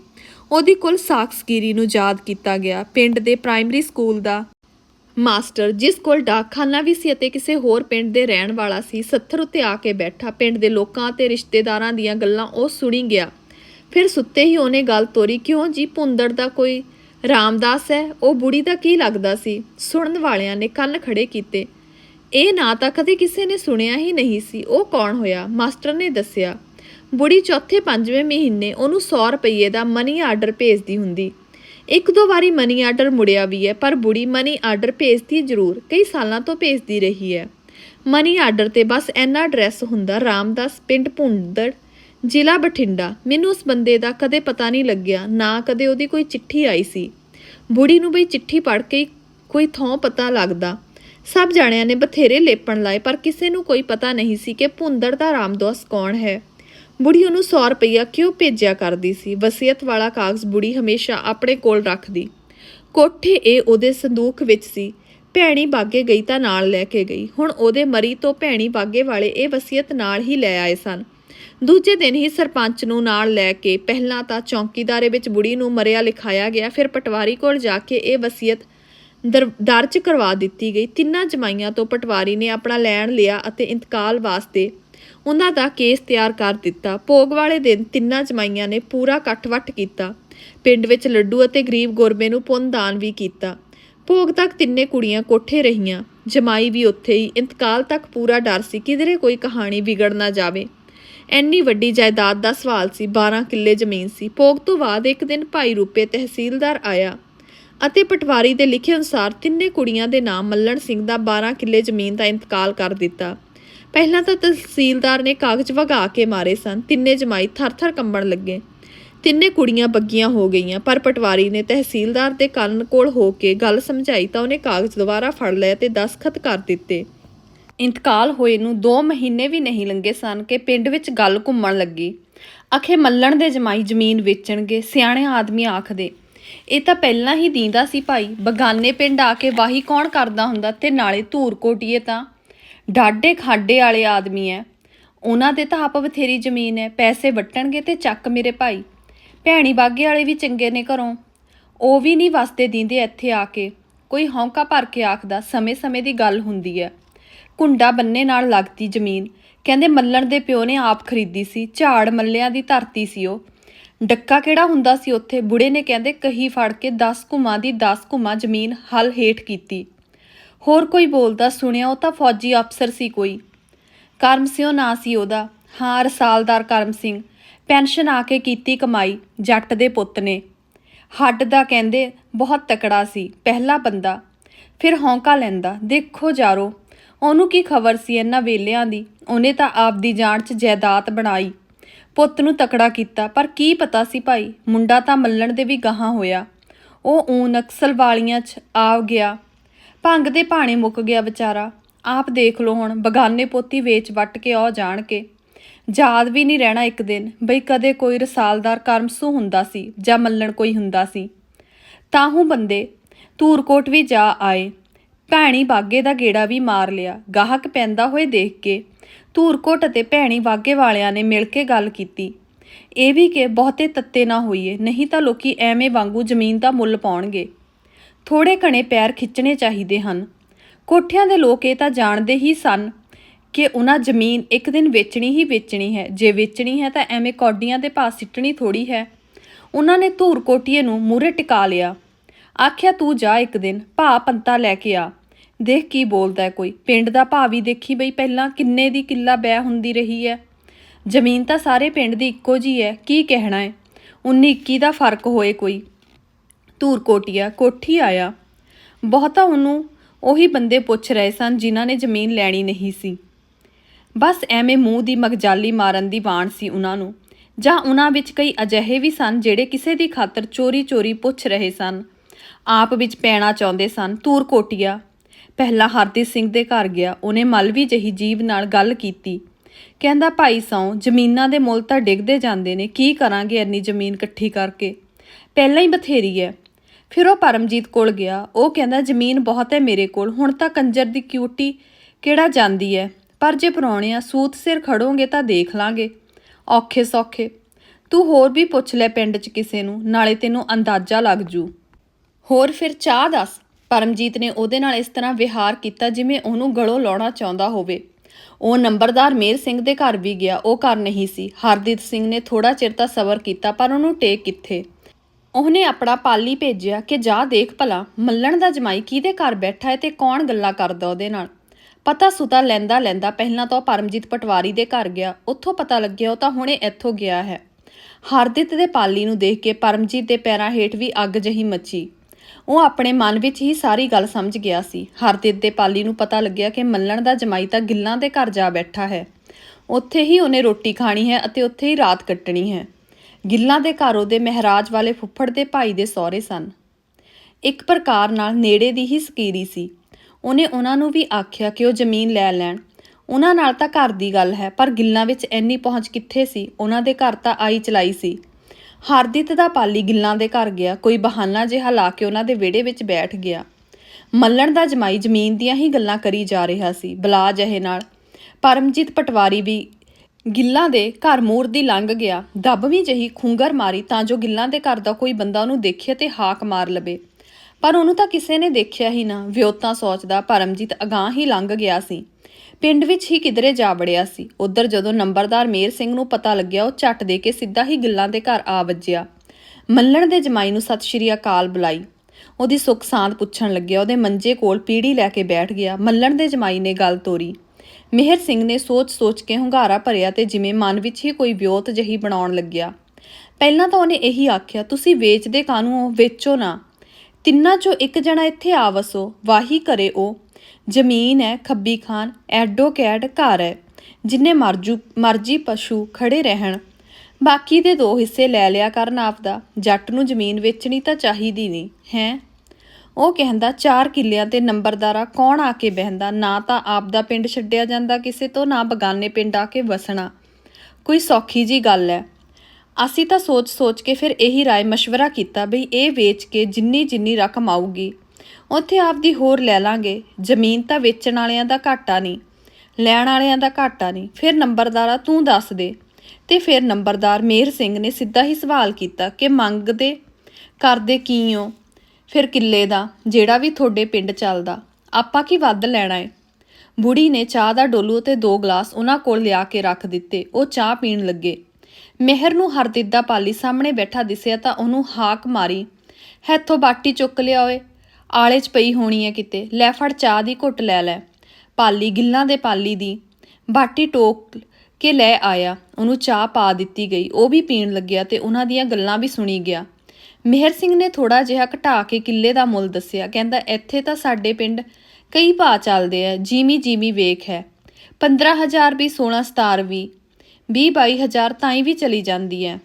ਉਹਦੀ ਕੁੱਲ ਸਾਖਸਗੀਰੀ ਨੂੰ ਯਾਦ ਕੀਤਾ ਗਿਆ। ਪਿੰਡ ਦੇ ਪ੍ਰਾਇਮਰੀ ਸਕੂਲ ਦਾ ਮਾਸਟਰ, ਜਿਸ ਕੋਲ ਡਾਕਖਾਨਾ ਵੀ ਸੀ ਅਤੇ ਕਿਸੇ ਹੋਰ ਪਿੰਡ ਦੇ ਰਹਿਣ ਵਾਲਾ ਸੀ, ਸੱਥਰ ਉੱਤੇ ਆ ਕੇ ਬੈਠਾ। ਪਿੰਡ ਦੇ ਲੋਕਾਂ ਤੇ ਰਿਸ਼ਤੇਦਾਰਾਂ ਦੀਆਂ ਗੱਲਾਂ ਉਹ ਸੁਣੀ ਗਿਆ। ਫਿਰ ਸੁੱਤੇ ਹੀ ਉਹਨੇ ਗੱਲ ਤੋਰੀ, ਕਿਉਂ ਜੀ ਭੁੰਦੜ ਦਾ ਕੋਈ ਰਾਮਦਾਸ ਹੈ? ਉਹ ਬੁੜੀ ਦਾ ਕੀ ਲੱਗਦਾ ਸੀ? ਸੁਣਨ ਵਾਲਿਆਂ ਨੇ ਕੰਨ ਖੜੇ ਕੀਤੇ। ਇਹ ਨਾਂ ਤਾਂ ਕਦੇ ਕਿਸੇ ਨੇ ਸੁਣਿਆ ਹੀ ਨਹੀਂ ਸੀ। ਉਹ ਕੌਣ ਹੋਇਆ? ਮਾਸਟਰ ਨੇ ਦੱਸਿਆ। ਬੁੜੀ ਚੌਥੇ ਪੰਜਵੇਂ ਮਹੀਨੇ ਉਹਨੂੰ 100 ਰੁਪਏ ਦਾ ਮਨੀ ਆਰਡਰ ਭੇਜਦੀ ਹੁੰਦੀ। ਇੱਕ ਦੋ ਵਾਰੀ ਮਨੀ ਆਰਡਰ ਮੁੜਿਆ ਵੀ ਹੈ, ਪਰ ਬੁੜੀ ਮਨੀ ਆਰਡਰ ਭੇਜਦੀ ਜ਼ਰੂਰ, ਕਈ ਸਾਲਾਂ ਤੋਂ ਭੇਜਦੀ ਰਹੀ ਹੈ। ਮਨੀ ਆਰਡਰ ਤੇ ਬਸ ਐਨਾ ਐਡਰੈਸ ਹੁੰਦਾ, ਰਾਮਦਾਸ ਪਿੰਡ ਭੁੰਦੜ, ਜ਼ਿਲ੍ਹਾ ਬਠਿੰਡਾ। ਮੈਨੂੰ ਉਸ ਬੰਦੇ ਦਾ ਕਦੇ ਪਤਾ ਨਹੀਂ ਲੱਗਿਆ, ਨਾ ਕਦੇ ਉਹਦੀ ਕੋਈ ਚਿੱਠੀ ਆਈ ਸੀ। ਬੁੜੀ ਨੂੰ ਬਈ ਚਿੱਠੀ ਪੜ੍ਹ ਕੇ ਕੋਈ ਥੋਂ ਪਤਾ ਲੱਗਦਾ। ਸਭ ਜਾਣਿਆਂ ਨੇ ਬਥੇਰੇ ਲੇਪਣ ਲਾਏ, ਪਰ ਕਿਸੇ ਨੂੰ ਕੋਈ ਪਤਾ ਨਹੀਂ ਸੀ ਕਿ ਭੁੰਦੜ ਦਾ ਰਾਮਦਾਸ ਕੌਣ ਹੈ। ਬੁੜੀ ਉਹਨੂੰ 100 ਰੁਪਈਆ ਕਿਉਂ ਭੇਜਿਆ ਕਰਦੀ ਸੀ? ਵਸੀਅਤ ਵਾਲਾ ਕਾਗਜ਼ ਬੁੜੀ ਹਮੇਸ਼ਾ ਆਪਣੇ ਕੋਲ ਰੱਖਦੀ। ਕੋਠੇ ਇਹ ਉਹਦੇ ਸੰਦੂਕ ਵਿੱਚ ਸੀ। ਭੈਣੀ ਬਾਗੇ ਗਈ ਤਾਂ ਨਾਲ ਲੈ ਕੇ ਗਈ। ਹੁਣ ਉਹਦੇ ਮਰੀ ਤੋਂ ਭੈਣੀ ਬਾਗੇ ਵਾਲੇ ਇਹ ਵਸੀਅਤ ਨਾਲ ਹੀ ਲੈ ਆਏ ਸਨ। ਦੂਜੇ ਦਿਨ ਹੀ ਸਰਪੰਚ ਨੂੰ ਨਾਲ ਲੈ ਕੇ ਪਹਿਲਾਂ ਤਾਂ ਚੌਂਕੀਦਾਰੇ ਵਿੱਚ ਬੁੜੀ ਨੂੰ ਮਰਿਆ ਲਿਖਾਇਆ ਗਿਆ, ਫਿਰ ਪਟਵਾਰੀ ਕੋਲ ਜਾ ਕੇ ਇਹ ਵਸੀਅਤ ਦਰਜ ਕਰਵਾ ਦਿੱਤੀ ਗਈ। ਤਿੰਨਾਂ ਜਮਾਈਆਂ ਤੋਂ ਪਟਵਾਰੀ ਨੇ ਆਪਣਾ ਲੈਣ ਲਿਆ ਅਤੇ ਇੰਤਕਾਲ ਵਾਸਤੇ ਉਹਨਾਂ ਦਾ ਕੇਸ ਤਿਆਰ ਕਰ ਦਿੱਤਾ। ਭੋਗ ਵਾਲੇ ਦਿਨ ਤਿੰਨਾਂ ਜਮਾਈਆਂ ਨੇ ਪੂਰਾ ਇਕੱਠ-ਵੱਠ ਕੀਤਾ। ਪਿੰਡ ਵਿੱਚ ਲੱਡੂ ਅਤੇ ਗਰੀਬ ਗੁਰਬੇ ਨੂੰ ਪੁੰਨ ਦਾਨ ਵੀ ਕੀਤਾ। ਭੋਗ ਤੱਕ ਤਿੰਨੇ ਕੁੜੀਆਂ ਕੋਠੇ ਰਹੀਆਂ। ਜਮਾਈ ਵੀ ਉੱਥੇ ਹੀ। ਇੰਤਕਾਲ ਤੱਕ ਪੂਰਾ ਡਰ ਸੀ। ਕਿਧਰੇ ਕੋਈ ਕਹਾਣੀ ਵਿਗੜ ਨਾ ਜਾਵੇ। ਐਨੀ ਵੱਡੀ ਜਾਇਦਾਦ ਦਾ ਸਵਾਲ ਸੀ। 12 ਕਿੱਲੇ ਜ਼ਮੀਨ ਸੀ। ਭੋਗ ਤੋਂ ਬਾਅਦ ਇੱਕ ਦਿਨ ਭਾਈ ਰੂਪੇ ਤਹਿਸੀਲਦਾਰ ਆਇਆ। ਅਤੇ ਪਟਵਾਰੀ ਦੇ ਲਿਖੇ ਅਨੁਸਾਰ ਤਿੰਨੇ ਕੁੜੀਆਂ ਦੇ ਨਾਮ ਮੱਲਣ ਸਿੰਘ ਦਾ 12 ਕਿੱਲੇ ਜ਼ਮੀਨ ਦਾ ਇੰਤਕਾਲ ਕਰ ਦਿੱਤਾ। ਪਹਿਲਾਂ ਤਾਂ ਤਹਿਸੀਲਦਾਰ ਨੇ ਕਾਗਜ਼ ਵਗਾ ਕੇ ਮਾਰੇ ਸਨ। ਤਿੰਨੇ ਜਮਾਈ ਥਰ-ਥਰ ਕੰਬਣ ਲੱਗੇ। ਤਿੰਨੇ ਕੁੜੀਆਂ ਬੱਗੀਆਂ ਹੋ ਗਈਆਂ, ਪਰ ਪਟਵਾਰੀ ਨੇ ਤਹਿਸੀਲਦਾਰ ਦੇ ਕੰਨ ਕੋਲ ਹੋ ਕੇ ਗੱਲ ਸਮਝਾਈ ਤਾਂ ਉਹਨੇ ਕਾਗਜ਼ ਦੁਬਾਰਾ ਫੜ ਲਏ ਤੇ ਦਸਖਤ ਕਰ ਦਿੱਤੇ। ਇੰਤਕਾਲ ਹੋਏ ਨੂੰ 2 ਮਹੀਨੇ ਵੀ ਨਹੀਂ ਲੰਗੇ ਸਨ ਕਿ ਪਿੰਡ ਵਿੱਚ ਗੱਲ ਘੁੰਮਣ ਲੱਗੀ। ਅਖੇ ਮੱਲਣ ਦੇ ਜਮਾਈ ਜ਼ਮੀਨ ਵੇਚਣਗੇ, ਸਿਆਣੇ ਆਦਮੀ ਆਖਦੇ ਇਹ ਤਾਂ ਪਹਿਲਾਂ ਹੀ ਦੀਂਦਾ ਸੀ ਭਾਈ। ਬਗਾਨੇ ਪਿੰਡ ਆ ਕੇ ਵਾਹੀ ਕੌਣ ਕਰਦਾ ਹੁੰਦਾ ਤੇ ਨਾਲੇ ਧੂਰ ਕੋਟੀਏ ਤਾਂ। ਡਾਡੇ ਖਾਡੇ ਵਾਲੇ ਆਦਮੀ ਐ। ਉਹਨਾਂ ਦੇ ਤਾਂ ਆਪ ਬਥੇਰੀ ਜ਼ਮੀਨ ਐ। ਪੈਸੇ ਵਟਣਗੇ ਤੇ ਚੱਕ ਮੇਰੇ ਭਾਈ। ਭੈਣੀ ਬਾਗੇ ਵਾਲੇ ਵੀ ਚੰਗੇ ਨੇ ਘਰੋਂ। ਉਹ ਵੀ ਨਹੀਂ ਵਸਦੇ ਦਿੰਦੇ ਇੱਥੇ ਆ ਕੇ। ਕੋਈ ਹੌਂਕਾ ਭਰ ਕੇ ਆਖਦਾ ਸਮੇਂ-ਸਮੇਂ ਦੀ ਗੱਲ ਹੁੰਦੀ ਐ। ਕੁੰਡਾ ਬੰਨੇ ਨਾਲ ਲੱਗਦੀ ਜ਼ਮੀਨ। ਕਹਿੰਦੇ ਮੱਲਣ ਦੇ ਪਿਓ ਨੇ ਆਪ ਖਰੀਦੀ ਸੀ। ਝਾੜ ਮੱਲਿਆਂ ਦੀ ਧਰਤੀ ਸੀ ਉਹ। ਡੱਕਾ ਕਿਹੜਾ ਹੁੰਦਾ ਸੀ ਉੱਥੇ? ਬੁੜੇ ਨੇ ਕਹਿੰਦੇ, ਕਹੀ ਫੜ ਕੇ 10 ਘੁਮਾਂ ਦੀ 10 ਘੁਮਾਂ ਜ਼ਮੀਨ ਹਲ ਹੇਠ ਕੀਤੀ। ਹੋਰ ਕੋਈ ਬੋਲਦਾ, ਸੁਣਿਆ ਉਹ ਤਾਂ ਫੌਜੀ ਅਫਸਰ ਸੀ ਕੋਈ। ਕਰਮ ਸਿਓ ਨਾਂ ਸੀ ਉਹਦਾ। ਹਾਂ, ਰਸਾਲਦਾਰ ਕਰਮ ਸਿੰਘ। ਪੈਨਸ਼ਨ ਆ ਕੇ ਕੀਤੀ ਕਮਾਈ, ਜੱਟ ਦੇ ਪੁੱਤ ਨੇ। ਹੱਡ ਦਾ ਕਹਿੰਦੇ, ਬਹੁਤ ਤਕੜਾ ਸੀ, ਪਹਿਲਾ ਬੰਦਾ। ਫਿਰ ਹੌਂਕਾ ਲੈਂਦਾ, ਦੇਖੋ ਜਾਰੋ, ਉਹਨੂੰ ਕੀ ਖਬਰ ਸੀ ਇਹਨਾਂ ਵੇਲਿਆਂ ਦੀ? ਉਹਨੇ ਤਾਂ ਆਪਦੀ ਜਾਨ 'ਚ ਜਾਇਦਾਦ ਬਣਾਈ। ਪੁੱਤ ਨੂੰ ਤਕੜਾ ਕੀਤਾ, ਪਰ ਕੀ ਪਤਾ ਸੀ ਭਾਈ, ਮੁੰਡਾ ਤਾਂ ਮੱਲਣ ਦੇ ਵੀ ਗਾਹਾਂ ਹੋਇਆ। ਉਹ ਊਨ ਅਕਸਲ ਵਾਲੀਆਂ 'ਚ ਆ ਗਿਆ। ਭੰਗ ਦੇ ਭਾਣੇ ਮੁੱਕ ਗਿਆ ਵਿਚਾਰਾ। ਆਪ ਦੇਖ ਲਓ ਹੁਣ, ਬਗਾਨੇ ਪੋਤੀ ਵੇਚ ਵੱਟ ਕੇ ਆ ਜਾਣ ਕੇ ਯਾਦ ਵੀ ਨਹੀਂ ਰਹਿਣਾ ਇੱਕ ਦਿਨ, ਬਈ ਕਦੇ ਕੋਈ ਰਸਾਲਦਾਰ ਕਰਮਸੂ ਹੁੰਦਾ ਸੀ, ਜਾਂ ਮੱਲਣ ਕੋਈ ਹੁੰਦਾ ਸੀ। ਤਾਹੂ ਬੰਦੇ, ਧੂਰਕੋਟ ਵੀ ਜਾ ਆਏ। ਭੈਣੀ ਬਾਗੇ ਦਾ ਗੇੜਾ ਵੀ ਮਾਰ ਲਿਆ, ਗਾਹਕ ਪੈਂਦਾ ਹੋਏ ਦੇਖ ਕੇ। ਧੂਰਕੋਟ ਅਤੇ ਭੈਣੀ ਬਾਗੇ ਵਾਲਿਆਂ ਨੇ ਮਿਲ ਕੇ ਗੱਲ ਕੀਤੀ। ਇਹ ਵੀ ਕਿ ਬਹੁਤੇ ਤੱਤੇ ਨਾ ਹੋਈਏ, ਨਹੀਂ ਤਾਂ ਲੋਕੀ ਐਵੇਂ ਵਾਂਗੂ ਜ਼ਮੀਨ ਦਾ ਮੁੱਲ ਪਾਉਣਗੇ। ਥੋੜੇ ਘਣੇ ਪੈਰ ਖਿੱਚਣੇ ਚਾਹੀਦੇ ਹਨ। ਕੋਠਿਆਂ ਦੇ ਲੋਕ ਇਹ ਤਾਂ ਜਾਣਦੇ ਹੀ ਸਨ ਕਿ ਉਹਨਾਂ ਜ਼ਮੀਨ ਇੱਕ ਦਿਨ ਵੇਚਣੀ ਹੀ ਵੇਚਣੀ ਹੈ। ਜੇ ਵੇਚਣੀ ਹੈ ਤਾਂ ਐਵੇਂ ਕੌਡੀਆਂ ਦੇ ਭਾਅ ਸਿੱਟਣੀ ਥੋੜੀ ਹੈ। ਉਹਨਾਂ ਨੇ ਧੂਰ ਕੋਟੀਏ ਨੂੰ ਮੂਰੇ ਟਿਕਾ ਲਿਆ। ਆਖਿਆ, ਤੂੰ ਜਾ ਇੱਕ ਦਿਨ ਭਾ ਪੰਤਾ ਲੈ ਕੇ ਆ। ਦੇਖ ਕੀ ਬੋਲਦਾ ਕੋਈ। ਪਿੰਡ ਦਾ ਭਾ ਵੀ ਦੇਖੀ ਬਈ ਪਹਿਲਾਂ ਕਿੰਨੇ ਦੀ ਕਿੱਲਾ ਬੈ ਹੁੰਦੀ ਰਹੀ ਹੈ। ਜ਼ਮੀਨ ਤਾਂ ਸਾਰੇ ਪਿੰਡ ਦੀ ਇੱਕੋ ਜੀ ਹੈ, ਕੀ ਕਹਿਣਾ ਹੈ। 19 21 ਦਾ ਫ਼ਰਕ ਹੋਏ ਕੋਈ। ਧੂਰ ਕੋਟੀਆ, ਕੋਠੀ ਆਇਆ। ਬਹੁਤਾ ਉਹਨੂੰ ਉਹੀ ਬੰਦੇ ਪੁੱਛ ਰਹੇ ਸਨ ਜਿਨ੍ਹਾਂ ਨੇ ਜ਼ਮੀਨ ਲੈਣੀ ਨਹੀਂ ਸੀ। ਬਸ ਐਵੇਂ ਮੂੰਹ ਦੀ ਮਗਜਾਲੀ ਮਾਰਨ ਦੀ ਬਾਣ ਸੀ ਉਹਨਾਂ ਨੂੰ। ਜਾਂ ਉਹਨਾਂ ਵਿੱਚ ਕਈ ਅਜਿਹੇ ਵੀ ਸਨ ਜਿਹੜੇ ਕਿਸੇ ਦੀ ਖਾਤਰ ਚੋਰੀ-ਚੋਰੀ ਪੁੱਛ ਰਹੇ ਸਨ। ਆਪ ਵਿੱਚ ਪੈਣਾ ਚਾਹੁੰਦੇ ਸਨ। ਧੂਰ ਕੋਟੀਆ ਪਹਿਲਾਂ ਹਰਦੀਪ ਸਿੰਘ ਦੇ ਘਰ ਗਿਆ, ਉਹਨੇ ਮਲਵੀ ਜਹੀ ਜੀਵ ਨਾਲ ਗੱਲ ਕੀਤੀ। ਕਹਿੰਦਾ, ਭਾਈ ਸੌ ਜ਼ਮੀਨਾਂ ਦੇ ਮੁੱਲ ਤਾਂ ਡਿੱਗਦੇ ਜਾਂਦੇ ਨੇ, ਕੀ ਕਰਾਂਗੇ ਇੰਨੀ ਜ਼ਮੀਨ ਇਕੱਠੀ ਕਰਕੇ? ਪਹਿਲਾਂ ਹੀ ਬਥੇਰੀ ਹੈ ਫਿਰ ਉਹ ਪਰਮਜੀਤ ਕੋਲ ਗਿਆ। ਉਹ ਕਹਿੰਦਾ, ਜ਼ਮੀਨ ਬਹੁਤ ਹੈ ਮੇਰੇ ਕੋਲ, ਹੁਣ ਤਾਂ ਕੰਜਰ ਦੀ ਕਿਊਟੀ ਕਿਹੜਾ ਜਾਂਦੀ ਹੈ ਪਰ ਜੇ ਪਰੌਣਿਆ ਸੂਤ ਸਿਰ ਖੜੋਗੇ ਤਾਂ ਦੇਖ ਲਾਂਗੇ। ਔਖੇ ਸੌਖੇ। ਤੂੰ ਹੋਰ ਵੀ ਪੁੱਛ ਲੈ ਪਿੰਡ 'ਚ ਕਿਸੇ ਨੂੰ, ਨਾਲੇ ਤੈਨੂੰ ਅੰਦਾਜ਼ਾ ਲੱਗ ਜੂ। ਹੋਰ ਫਿਰ ਚਾਹ ਦੱਸ। ਪਰਮਜੀਤ ਨੇ ਉਹਦੇ ਨਾਲ ਇਸ ਤਰ੍ਹਾਂ ਵਿਹਾਰ ਕੀਤਾ ਜਿਵੇਂ ਉਹਨੂੰ ਗਲੋਂ ਲਾਉਣਾ ਚਾਹੁੰਦਾ ਹੋਵੇ। ਉਹ ਨੰਬਰਦਾਰ ਮੇਰ ਸਿੰਘ ਦੇ ਘਰ ਵੀ ਗਿਆ। ਉਹ ਘਰ ਨਹੀਂ ਸੀ। ਹਰਦੀਪ ਸਿੰਘ ਨੇ ਥੋੜਾ ਚਿਰ ਤਾਂ ਸਬਰ ਕੀਤਾ, ਪਰ ਉਹਨੂੰ ਟੇਕ ਕਿੱਥੇ? ਉਹਨੇ ਆਪਣਾ ਪਾਲੀ ਭੇਜਿਆ ਕਿ ਜਾ ਦੇਖ ਭਲਾ, ਮੱਲਣ ਦਾ ਜਮਾਈ ਕਿਹਦੇ ਘਰ ਬੈਠਾ ਹੈ ਤੇ ਕੌਣ ਗੱਲਾਂ ਕਰਦਾ ਉਹਦੇ ਨਾਲ? ਪਤਾ ਸੁਤਾ ਲੈਂਦਾ ਲੈਂਦਾ ਪਹਿਲਾਂ ਤਾਂ ਉਹ ਪਰਮਜੀਤ ਪਟਵਾਰੀ ਦੇ ਘਰ ਗਿਆ। ਉੱਥੋਂ ਪਤਾ ਲੱਗਿਆ ਉਹ ਤਾਂ ਹੁਣੇ ਇੱਥੋਂ ਗਿਆ ਹੈ। ਹਰਦਿਤ ਦੇ ਪਾਲੀ ਨੂੰ ਦੇਖ ਕੇ ਪਰਮਜੀਤ ਦੇ ਪੈਰਾਂ ਹੇਠ ਵੀ ਅੱਗ ਜਹੀ ਮੱਚੀ। ਉਹ ਆਪਣੇ ਮਨ ਵਿੱਚ ਹੀ ਸਾਰੀ ਗੱਲ ਸਮਝ ਗਿਆ ਸੀ। ਹਰਦਿਤ ਦੇ ਪਾਲੀ ਨੂੰ ਪਤਾ ਲੱਗਿਆ ਕਿ ਮੱਲਣ ਦਾ ਜਮਾਈ ਤਾਂ ਗਿੱਲਾਂ ਦੇ ਘਰ ਜਾ ਬੈਠਾ ਹੈ। ਉੱਥੇ ਹੀ ਉਹਨੇ ਰੋਟੀ ਖਾਣੀ ਹੈ ਅਤੇ ਉੱਥੇ ਹੀ ਰਾਤ ਕੱਟਣੀ ਹੈ। ਗਿੱਲਾਂ ਦੇ ਘਰ ਉਹਦੇ ਮਹਾਰਾਜ ਵਾਲੇ ਫੁੱਫੜ ਦੇ ਭਾਈ ਦੇ ਸਹੁਰੇ ਸਨ। ਇੱਕ ਪ੍ਰਕਾਰ ਨਾਲ ਨੇੜੇ ਦੀ ਹੀ ਸਕੀਰੀ ਸੀ। ਉਹਨੇ ਉਹਨਾਂ ਨੂੰ ਵੀ ਆਖਿਆ ਕਿ ਉਹ ਜ਼ਮੀਨ ਲੈ ਲੈਣ। ਉਹਨਾਂ ਨਾਲ ਤਾਂ ਘਰ ਦੀ ਗੱਲ ਹੈ, ਪਰ ਗਿੱਲਾਂ ਵਿੱਚ ਇੰਨੀ ਪਹੁੰਚ ਕਿੱਥੇ ਸੀ? ਉਹਨਾਂ ਦੇ ਘਰ ਤਾਂ ਆਈ ਚਲਾਈ ਸੀ। ਹਰਦਿਤ ਦਾ ਪਾਲੀ ਗਿੱਲਾਂ ਦੇ ਘਰ ਗਿਆ, ਕੋਈ ਬਹਾਨਾ ਜਿਹਾ ਲਾ ਕੇ ਉਹਨਾਂ ਦੇ ਵਿਹੜੇ ਵਿੱਚ ਬੈਠ ਗਿਆ। ਮੱਲਣ ਦਾ ਜਮਾਈ ਜ਼ਮੀਨ ਦੀਆਂ ਹੀ ਗੱਲਾਂ ਕਰੀ ਜਾ ਰਿਹਾ ਸੀ, ਬਲਾ ਜਹੇ ਨਾਲ। ਪਰਮਜੀਤ ਪਟਵਾਰੀ ਵੀ ਗਿੱਲਾਂ ਦੇ ਘਰ ਮੂਰ ਦੀ ਲੰਘ ਗਿਆ। ਦੱਬਵੀਂ ਜਹੀ ਖੁੰਗਰ ਮਾਰੀ ਤਾਂ ਜੋ ਗਿੱਲਾਂ ਦੇ ਘਰ ਦਾ ਕੋਈ ਬੰਦਾ ਉਹਨੂੰ ਦੇਖੇ ਤੇ ਹਾਕ ਮਾਰ ਲਵੇ। ਪਰ ਉਹਨੂੰ ਤਾਂ ਕਿਸੇ ਨੇ ਦੇਖਿਆ ਹੀ ਨਾ, ਵਿਉਤਾ ਸੋਚਦਾ ਪਰਮਜੀਤ ਅਗਾਹ ਹੀ ਲੰਘ ਗਿਆ ਸੀ। ਪਿੰਡ ਵਿੱਚ ਹੀ ਕਿਧਰੇ ਜਾ ਵੜਿਆ ਸੀ। ਉਧਰ ਜਦੋਂ ਨੰਬਰਦਾਰ ਮੇਰ ਸਿੰਘ ਨੂੰ ਪਤਾ ਲੱਗਿਆ, ਉਹ ਝੱਟ ਦੇ ਕੇ ਸਿੱਧਾ ਹੀ ਗਿੱਲਾਂ ਦੇ ਘਰ ਆ ਵੱਜਿਆ। ਮੱਲਣ ਦੇ ਜਮਾਈ ਨੂੰ ਸਤਿ ਸ਼੍ਰੀ ਅਕਾਲ ਬੁਲਾਈ। ਉਹਦੀ ਸੁੱਖ ਸਾਂਦ ਪੁੱਛਣ ਲੱਗਿਆ। ਉਹਦੇ ਮੰਜੇ ਕੋਲ ਪੀੜੀ ਲੈ ਕੇ ਬੈਠ ਗਿਆ। ਮੱਲਣ ਦੇ ਜਮਾਈ ਨੇ ਗੱਲ ਤੋਰੀ। ਮਿਹਰ ਸਿੰਘ ਨੇ ਸੋਚ-ਸੋਚ ਕੇ ਹੁੰਗਾਰਾ ਭਰਿਆ ਤੇ ਜਿਵੇਂ ਮਨ ਵਿੱਚ ਹੀ ਕੋਈ ਵਿਉਤ ਜਹੀ ਬਣਾਉਣ ਲੱਗਿਆ। ਪਹਿਲਾਂ ਤਾਂ ਉਹਨੇ ਇਹੀ ਆਖਿਆ, ਤੁਸੀਂ ਵੇਚਦੇ ਕਾਨੂੰ ਹੋ? ਵੇਚੋ ਨਾ। ਤਿੰਨਾਂ ਚੋਂ ਇੱਕ ਜਣਾ ਇੱਥੇ ਆ ਵਸੋ, ਵਾਹੀ ਕਰੇ ਉਹ। ਜ਼ਮੀਨ ਹੈ, ਖੱਬੀ ਖਾਨ ਐਡੋਕੈਟ ਘਰ ਹੈ, ਜਿੰਨੇ ਮਰਜੂ, ਮਰਜ਼ੀ ਪਸ਼ੂ ਖੜੇ ਰਹਿਣ। ਬਾਕੀ ਦੇ ਦੋ ਹਿੱਸੇ ਲੈ ਲਿਆ ਕਰਨ ਆਪਦਾ, ਜੱਟ ਨੂੰ ਜ਼ਮੀਨ ਵੇਚਣੀ ਤਾਂ ਚਾਹੀਦੀ ਨਹੀਂ, ਹੈ? ਉਹ ਕਹਿੰਦਾ, ਚਾਰ ਕਿੱਲਿਆਂ ਤੇ ਨੰਬਰਦਾਰਾ ਕੌਣ ਆ ਕੇ ਬਹਿੰਦਾ? ਨਾ ਤਾਂ ਆਪ ਦਾ ਪਿੰਡ ਛੱਡਿਆ ਜਾਂਦਾ ਕਿਸੇ ਤੋਂ, ਨਾ ਬਗਾਨੇ ਪਿੰਡ ਆ ਕੇ ਵਸਣਾ। ਕੋਈ ਸੌਖੀ ਜੀ ਗੱਲ ਹੈ। ਅਸੀਂ ਤਾਂ ਸੋਚ-ਸੋਚ ਕੇ ਫਿਰ ਇਹੀ ਰਾਏ مشਵਰਾ ਕੀਤਾ ਬਈ ਇਹ ਵੇਚ ਕੇ ਜਿੰਨੀ ਜਿੰਨੀ ਰਕਮ ਆਊਗੀ ਉੱਥੇ ਆਪਦੀ ਹੋਰ ਲੈ ਲਾਂਗੇ। ਜ਼ਮੀਨ ਤਾਂ ਵੇਚਣ ਵਾਲਿਆਂ ਦਾ ਘਾਟਾ ਨਹੀਂ, ਲੈਣ ਵਾਲਿਆਂ ਦਾ ਘਾਟਾ ਨਹੀਂ। ਫਿਰ ਨੰਬਰਦਾਰਾ ਤੂੰ ਦੱਸ ਦੇ। ਤੇ ਫਿਰ ਨੰਬਰਦਾਰ ਮੇਹਰ ਸਿੰਘ ਨੇ ਸਿੱਧਾ ਹੀ ਸਵਾਲ ਕੀਤਾ ਕਿ ਮੰਗਦੇ ਕਰਦੇ ਕੀ ਹੋ? ਫਿਰ ਕਿੱਲੇ ਦਾ, ਜਿਹੜਾ ਵੀ ਤੁਹਾਡੇ ਪਿੰਡ ਚੱਲਦਾ। ਆਪਾਂ ਕੀ ਵੱਧ ਲੈਣਾ ਏ? ਬੁੜੀ ਨੇ ਚਾਹ ਦਾ ਡੋਲੂ ਤੇ ਦੋ ਗਲਾਸ ਉਹਨਾਂ ਕੋਲ ਲਿਆ ਕੇ ਰੱਖ ਦਿੱਤੇ। ਉਹ ਚਾਹ ਪੀਣ ਲੱਗੇ। ਮਿਹਰ ਨੂੰ ਹਰਦਿੱਤ ਪਾਲੀ ਸਾਹਮਣੇ ਬੈਠਾ ਦਿਸਿਆ ਤਾਂ ਉਹਨੂੰ ਹਾਕ ਮਾਰੀ। ਹੈਥੋਂ ਬਾਟੀ ਚੁੱਕ ਲਿਆ ਓਏ। ਆਲੇ 'ਚ ਪਈ ਹੋਣੀ ਹੈ ਕਿਤੇ। ਲੈ ਫੜ ਚਾਹ ਦੀ, ਘੁੱਟ ਲੈ ਲੈ। ਪਾਲੀ, ਗਿੱਲਾਂ ਦੇ ਪਾਲੀ ਦੀ। ਬਾਟੀ ਟੋਕ ਕੇ ਲੈ ਆਇਆ। ਉਹਨੂੰ ਚਾਹ ਪਾ ਦਿੱਤੀ ਗਈ। ਉਹ ਵੀ ਪੀਣ ਲੱਗਿਆ ਤੇ ਉਹਨਾਂ ਦੀਆਂ ਗੱਲਾਂ ਵੀ ਸੁਣੀ ਗਿਆ। ਮਿਹਰ ਸਿੰਘ ਨੇ ਥੋੜਾ ਜਿਹਾ ਘਟਾ ਕੇ ਕਿੱਲੇ ਦਾ ਮੁੱਲ ਦੱਸਿਆ। ਕਹਿੰਦਾ, ਇੱਥੇ ਤਾਂ ਸਾਡੇ ਪਿੰਡ ਕਈ ਭਾਅ ਚੱਲਦੇ ਆ ਜੀਮੀ ਜੀਮੀ ਵੇਖ ਹੈ 15000 ਵੀ 16 17 ਵੀ 20 22000 ਹੀ ਵੀ ਚਲੀ ਜਾਂਦੀ ਹੈ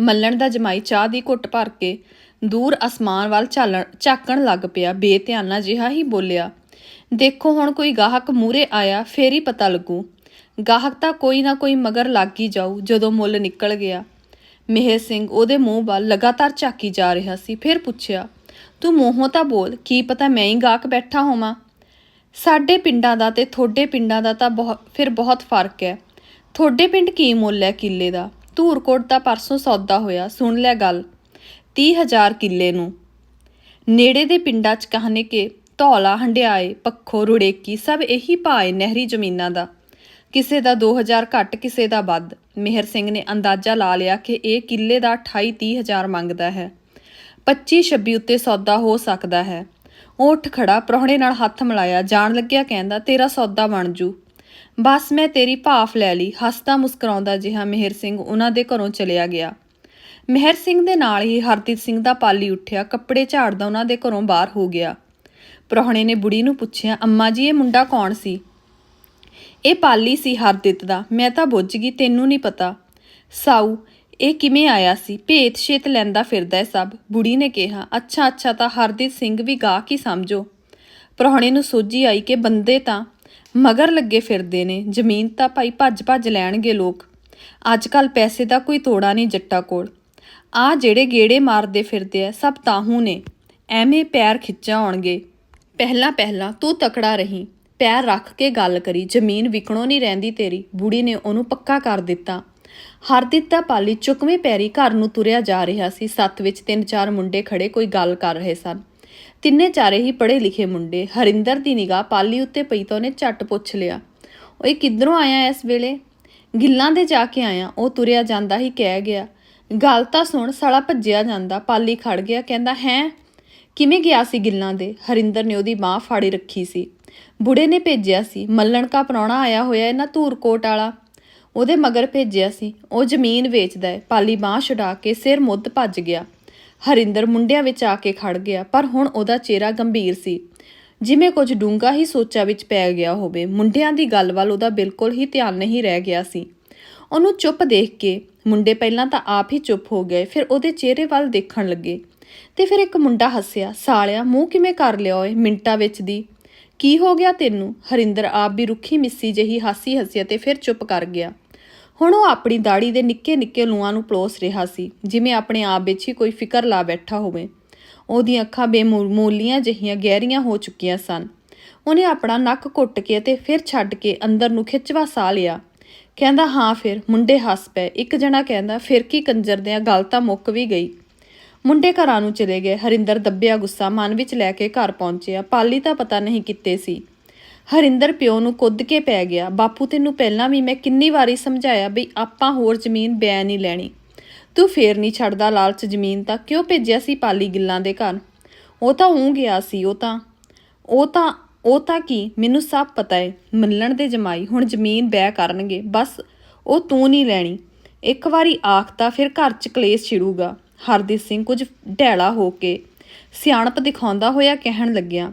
ਮੱਲਣ ਦਾ ਜਮਾਈ ਚਾਹ ਦੀ ਘੁੱਟ ਭਰ ਕੇ ਦੂਰ ਅਸਮਾਨ ਵੱਲ ਝਾਲਣ ਝਾਕਣ ਲੱਗ ਪਿਆ। ਬੇਧਿਆਨਾ ਜਿਹਾ ਹੀ ਬੋਲਿਆ, ਦੇਖੋ ਹੁਣ ਕੋਈ ਗਾਹਕ ਮੂਰੇ ਆਇਆ, ਫੇਰ ਹੀ ਪਤਾ ਲੱਗੂ। ਗਾਹਕ ਤਾਂ ਕੋਈ ਨਾ ਕੋਈ ਮਗਰ ਲੱਗ ਹੀ ਜਾਊ, ਜਦੋਂ ਮੁੱਲ ਨਿਕਲ ਗਿਆ। ਮਿਹਰ ਸਿੰਘ ਉਹਦੇ ਮੂੰਹ ਵੱਲ ਲਗਾਤਾਰ ਝਾਕੀ ਜਾ ਰਿਹਾ ਸੀ, ਫਿਰ ਪੁੱਛਿਆ, ਤੂੰ ਮੂੰਹੋਂ ਤਾਂ ਬੋਲ, ਕੀ ਪਤਾ ਮੈਂ ਹੀ ਗਾਹਕ ਬੈਠਾ ਹੋਵਾਂ? ਸਾਡੇ ਪਿੰਡਾਂ ਦਾ ਤੇ ਤੁਹਾਡੇ ਪਿੰਡਾਂ ਦਾ ਤਾਂ ਬਹੁਤ ਫਿਰ ਬਹੁਤ ਫ਼ਰਕ ਹੈ। ਤੁਹਾਡੇ ਪਿੰਡ ਕੀ ਮੁੱਲ ਹੈ ਕਿੱਲੇ ਦਾ? ਧੂਰਕੋਟ ਦਾ ਪਰਸੋਂ ਸੌਦਾ ਹੋਇਆ, ਸੁਣ ਲੈ ਗੱਲ। 30000 ਕਿੱਲੇ ਨੂੰ। ਨੇੜੇ ਦੇ ਪਿੰਡਾਂ 'ਚ ਕਹਨੇ ਕਿ ਧੌਲਾ, ਹੰਡਿਆਏ, ਪੱਖੋ, ਰੁੜੇਕੀ ਸਭ ਇਹੀ ਭਾਏ ਨਹਿਰੀ ਜ਼ਮੀਨਾਂ ਦਾ। ਕਿਸੇ ਦਾ 2000 ਘੱਟ, ਕਿਸੇ ਦਾ ਵੱਧ। ਮਿਹਰ ਸਿੰਘ ਨੇ ਅੰਦਾਜ਼ਾ ਲਾ ਲਿਆ ਕਿ ਇਹ ਕਿੱਲੇ ਦਾ 28 30000 ਮੰਗਦਾ ਹੈ। 25 26 ਉੱਤੇ ਸੌਦਾ ਹੋ ਸਕਦਾ ਹੈ। ਉਹ ਉੱਠ ਖੜਾ ਪ੍ਰਾਹੁਣੇ ਨਾਲ ਹੱਥ ਮਿਲਾਇਆ, ਜਾਣ ਲੱਗਿਆ ਕਹਿੰਦਾ, ਤੇਰਾ ਸੌਦਾ ਬਣ ਜੂ। ਬਸ ਮੈਂ ਤੇਰੀ ਭਾਫ ਲੈ ਲਈ। ਹੱਸਦਾ ਮੁਸਕਰਾਉਂਦਾ ਜਿਹਾ ਮਿਹਰ ਸਿੰਘ ਉਹਨਾਂ ਦੇ ਘਰੋਂ ਚਲਿਆ ਗਿਆ। ਮਹਿਰ ਸਿੰਘ ਦੇ ਨਾਲ ਹੀ ਹਰਦੀਪ ਸਿੰਘ ਦਾ ਪਾਲੀ ਉੱਠਿਆ, ਕੱਪੜੇ ਝਾੜਦਾ ਉਹਨਾਂ ਦੇ ਘਰੋਂ ਬਾਹਰ ਹੋ ਗਿਆ। ਪ੍ਰਾਹੁਣੇ ਨੇ ਬੁੜੀ ਨੂੰ ਪੁੱਛਿਆ, ਅੰਮਾ ਜੀ, ਇਹ ਮੁੰਡਾ ਕੌਣ ਸੀ? ਇਹ ਪਾਲੀ ਸੀ ਹਰਦਿੱਤ ਦਾ, ਮੈਂ ਤਾਂ ਬੁੱਝ ਗਈ, ਤੈਨੂੰ ਨਹੀਂ ਪਤਾ। ਸਾਊ, ਇਹ ਕਿਵੇਂ ਆਇਆ ਸੀ? ਭੇਤ ਛੇਤ ਲੈਂਦਾ ਫਿਰਦਾ ਹੈ ਸਭ। ਬੁੜੀ ਨੇ ਕਿਹਾ, ਅੱਛਾ ਅੱਛਾ, ਤਾਂ ਹਰਦਿੱਤ ਸਿੰਘ ਵੀ ਗਾਹਕ ਹੀ ਸਮਝੋ। ਪ੍ਰਾਹੁਣੇ ਨੂੰ ਸੋਝੀ ਆਈ ਕਿ ਬੰਦੇ ਤਾਂ ਮਗਰ ਲੱਗੇ ਫਿਰਦੇ ਨੇ, ਜ਼ਮੀਨ ਤਾਂ ਭਾਈ ਭੱਜ ਭੱਜ ਲੈਣਗੇ ਲੋਕ। ਅੱਜ ਕੱਲ ਪੈਸੇ ਦਾ ਕੋਈ ਤੋੜਾ ਨਹੀਂ ਜੱਟਾ ਕੋਲ। ਆ ਜਿਹੜੇ ਗੇੜੇ ਮਾਰਦੇ ਫਿਰਦੇ ਆ, ਸਭ ਤਾਹੂ ਨੇ। ਐਵੇਂ ਪੈਰ ਖਿੱਚਾ ਆਉਣਗੇ। ਪਹਿਲਾਂ ਪਹਿਲਾਂ ਤੂੰ ਤਕੜਾ ਰਹੀਂ। ਪੈਰ ਰੱਖ ਕੇ ਗੱਲ ਕਰੀ। ਜ਼ਮੀਨ ਵਿਕਣੋਂ ਨਹੀਂ ਰਹਿੰਦੀ ਤੇਰੀ। ਬੁੜੀ ਨੇ ਉਹਨੂੰ ਪੱਕਾ ਕਰ ਦਿੱਤਾ। ਹਰਦਿੱਤ ਦਾ ਪਾਲੀ ਚੁਕਵੇਂ ਪੈਰੀ ਘਰ ਨੂੰ ਤੁਰਿਆ ਜਾ ਰਿਹਾ ਸੀ। ਸੱਤ ਵਿੱਚ ਤਿੰਨ ਚਾਰ ਮੁੰਡੇ ਖੜੇ ਕੋਈ ਗੱਲ ਕਰ ਰਹੇ ਸਨ। ਤਿੰਨੇ ਚਾਰੇ ਹੀ ਪੜ੍ਹੇ ਲਿਖੇ ਮੁੰਡੇ। ਹਰਿੰਦਰ ਦੀ ਨਿਗਾਹ ਪਾਲੀ ਉੱਤੇ ਪਈ ਤਾਂ ਉਹਨੇ ਝੱਟ ਪੁੱਛ ਲਿਆ। ਓਏ ਕਿੱਧਰੋਂ ਆਇਆ ਇਸ ਵੇਲੇ? ਗਿੱਲਾਂ ਦੇ ਜਾ ਕੇ ਆਇਆ। ਉਹ ਤੁਰਿਆ ਜਾਂਦਾ ਹੀ ਕਹਿ ਗਿਆ। ਗੱਲ ਤਾਂ ਸੁਣ, ਸਾਲਾ ਭੱਜਿਆ ਜਾਂਦਾ, ਪਾਲੀ ਖੜ ਗਿਆ, ਕਹਿੰਦਾ, ਹੈ, ਕਿਵੇਂ ਗਿਆ ਸੀ ਗਿੱਲਾਂ ਦੇ? ਹਰਿੰਦਰ ਨੇ ਉਹਦੀ ਬਾਹ ਫਾੜੀ ਰੱਖੀ ਸੀ। ਬੁੜੇ ਨੇ ਭੇਜਿਆ ਸੀ ਮੱਲਣ ਕਾ ਪ੍ਰਾਹੁਣਾ ਆਇਆ ਹੋਇਆ ਇਹਨਾਂ ਧੂਰਕੋਟ ਵਾਲਾ। ਉਹਦੇ ਮਗਰ ਭੇਜਿਆ ਸੀ, ਉਹ ਜ਼ਮੀਨ ਵੇਚਦਾ ਹੈ, ਪਾਲੀ ਬਾਹ ਛੁਡਾ ਕੇ ਸਿਰ ਮੁੱਦ ਭੱਜ ਗਿਆ। ਹਰਿੰਦਰ ਮੁੰਡਿਆਂ ਵਿੱਚ ਆ ਕੇ ਖੜ ਗਿਆ, ਪਰ ਹੁਣ ਉਹਦਾ ਚਿਹਰਾ ਗੰਭੀਰ ਸੀ। ਜਿਵੇਂ ਕੁਝ ਡੂੰਘਾ ਹੀ ਸੋਚਾਂ ਵਿੱਚ ਪੈ ਗਿਆ ਹੋਵੇ, ਮੁੰਡਿਆਂ ਦੀ ਗੱਲ ਵੱਲ ਉਹਦਾ ਬਿਲਕੁਲ ਹੀ ਧਿਆਨ ਨਹੀਂ ਰਹਿ ਗਿਆ ਸੀ। ਉਹਨੂੰ ਚੁੱਪ ਦੇਖ ਕੇ। ਮੁੰਡੇ ਪਹਿਲਾਂ ਤਾਂ ਆਪ ਹੀ ਚੁੱਪ ਹੋ ਗਏ, ਫਿਰ ਉਹਦੇ ਚਿਹਰੇ ਵੱਲ ਦੇਖਣ ਲੱਗੇ। ਤੇ ਫਿਰ ਇੱਕ ਮੁੰਡਾ ਹੱਸਿਆ, ਸਾਲਿਆ, ਮੂੰਹ ਕਿਵੇਂ ਕਰ ਲਿਆ ਓਏ, ਮਿੰਟਾਂ ਵਿੱਚ ਦੀ। ਕੀ ਹੋ ਗਿਆ ਤੈਨੂੰ? ਹਰਿੰਦਰ ਆਪ ਵੀ ਰੁੱਖੀ ਮਿੱਸੀ ਜਹੀ ਹਾਸੀ ਹੱਸਿਆ ਤੇ ਫਿਰ ਚੁੱਪ ਕਰ ਗਿਆ। ਹੁਣ ਉਹ ਆਪਣੀ ਦਾੜੀ ਦੇ ਨਿੱਕੇ ਨਿੱਕੇ ਲੂਆਂ ਨੂੰ ਪਲੋਸ ਰਿਹਾ ਸੀ, ਜਿਵੇਂ ਆਪਣੇ ਆਪ ਵਿੱਚ ਹੀ ਕੋਈ ਫਿਕਰ ਲਾ ਬੈਠਾ ਹੋਵੇ। ਉਹਦੀਆਂ ਅੱਖਾਂ ਬੇਮੂਲੀਆਂ ਜਹੀਆਂ ਗਹਿਰੀਆਂ ਹੋ ਚੁੱਕੀਆਂ ਸਨ। ਉਹਨੇ ਆਪਣਾ ਨੱਕ ਘੁੱਟ ਕੇ ਤੇ ਫਿਰ ਛੱਡ ਕੇ ਅੰਦਰ ਨੂੰ ਖਿੱਚਵਾ ਸਾਹ ਲਿਆ। ਕਹਿੰਦਾ, ਹਾਂ ਫਿਰ, ਮੁੰਡੇ ਹੱਸ ਪਏ। ਇੱਕ ਜਣਾ ਕਹਿੰਦਾ, ਫਿਰ ਕੀ ਕੰਜਰ ਦਿਆਂ ਗੱਲ ਤਾਂ ਮੁੱਕ ਵੀ ਗਈ। ਮੁੰਡੇ ਘਰਾਂ ਨੂੰ ਚਲੇ ਗਏ। ਹਰਿੰਦਰ ਦੱਬਿਆ ਗੁੱਸਾ, ਮਨ ਵਿੱਚ ਲੈ ਕੇ ਘਰ ਪਹੁੰਚਿਆ। ਪਾਲੀ ਤਾਂ ਪਤਾ ਨਹੀਂ ਕਿੱਥੇ ਸੀ। ਹਰਿੰਦਰ ਪਿਓ ਨੂੰ ਕੁੱਦ ਕੇ ਪੈ ਗਿਆ। ਬਾਪੂ, ਤੈਨੂੰ ਪਹਿਲਾਂ ਵੀ ਮੈਂ ਕਿੰਨੀ ਵਾਰੀ ਸਮਝਾਇਆ ਬਈ ਆਪਾਂ ਹੋਰ ਜ਼ਮੀਨ ਬੈ ਨਹੀਂ ਲੈਣੀ। ਤੂੰ ਫੇਰ ਨਹੀਂ ਛੱਡਦਾ ਲਾਲਚ ਜ਼ਮੀਨ ਤਾਂ, ਕਿਉਂ ਭੇਜਿਆ ਸੀ ਪਾਲੀ ਗਿੱਲਾਂ ਦੇ ਘਰ? ਉਹ ਤਾਂ ਉਂ ਗਿਆ ਸੀ, ਉਹ ਤਾਂ ਉਹ ਤਾਂ ਉਹ ਤਾਂ ਕੀ, ਮੈਨੂੰ ਸਭ ਪਤਾ ਏ, ਮੱਲਣ ਦੇ ਜਮਾਈ ਹੁਣ ਜ਼ਮੀਨ ਬੈ ਕਰਨਗੇ, ਬਸ ਉਹ ਤੂੰ ਨਹੀਂ ਲੈਣੀ। ਇੱਕ ਵਾਰੀ ਆਖਤਾ ਫਿਰ ਘਰ 'ਚ ਕਲੇਸ਼ ਛਿੜੂਗਾ। ਹਰਦੀਪ ਸਿੰਘ ਕੁਝ ਢੈਲਾ ਹੋ ਕੇ ਸਿਆਣਪ ਦਿਖਾਉਂਦਾ ਹੋਇਆ ਕਹਿਣ ਲੱਗਿਆ,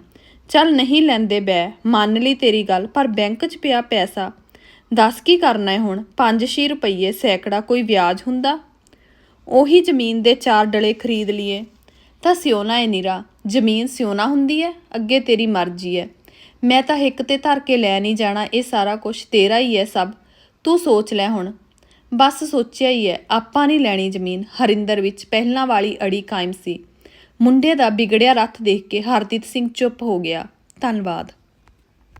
ਚੱਲ ਨਹੀਂ ਲੈਂਦੇ ਬੈ ਮੰਨ ਲਈ ਤੇਰੀ ਗੱਲ, ਪਰ ਬੈਂਕ 'ਚ ਪਿਆ ਪੈਸਾ। ਦੱਸ ਕੀ ਕਰਨਾ ਹੈ ਹੁਣ? 5-6 ਰੁਪਏ ਸੈਕੜਾ ਕੋਈ ਵਿਆਜ ਹੁੰਦਾ? ਉਹੀ ਜ਼ਮੀਨ ਦੇ ਚਾਰ ਡਲੇ ਖਰੀਦ ਲਈਏ। ਤਾਂ ਸਿਉਣਾ ਹੈ ਨੀਰਾ, ਜ਼ਮੀਨ ਸਿਉਣਾ ਹੁੰਦੀ ਹੈ ਅੱਗੇ ਤੇਰੀ ਮਰਜ਼ੀ ਹੈ ਮੈਂ ਤਾਂ ਹਿੱਕ ਤੇ ਧਰ ਕੇ ਲੈ ਨਹੀਂ ਜਾਣਾ, ਇਹ ਸਾਰਾ ਕੁਝ ਤੇਰਾ ਹੀ ਹੈ ਸਭ। ਤੂੰ ਸੋਚ ਲੈ ਹੁਣ। ਬਸ ਸੋਚਿਆ ਹੀ ਹੈ, ਆਪਾਂ ਨਹੀਂ ਲੈਣੀ ਜ਼ਮੀਨ। ਹਰਿੰਦਰ ਵਿੱਚ ਪਹਿਲਾਂ ਵਾਲੀ ਅੜੀ ਕਾਇਮ ਸੀ। ਮੁੰਡੇ ਦਾ ਵਿਗੜਿਆ ਰੱਥ ਦੇਖ ਕੇ ਹਰਦੀਪ ਸਿੰਘ ਚੁੱਪ ਹੋ ਗਿਆ। ਧੰਨਵਾਦ।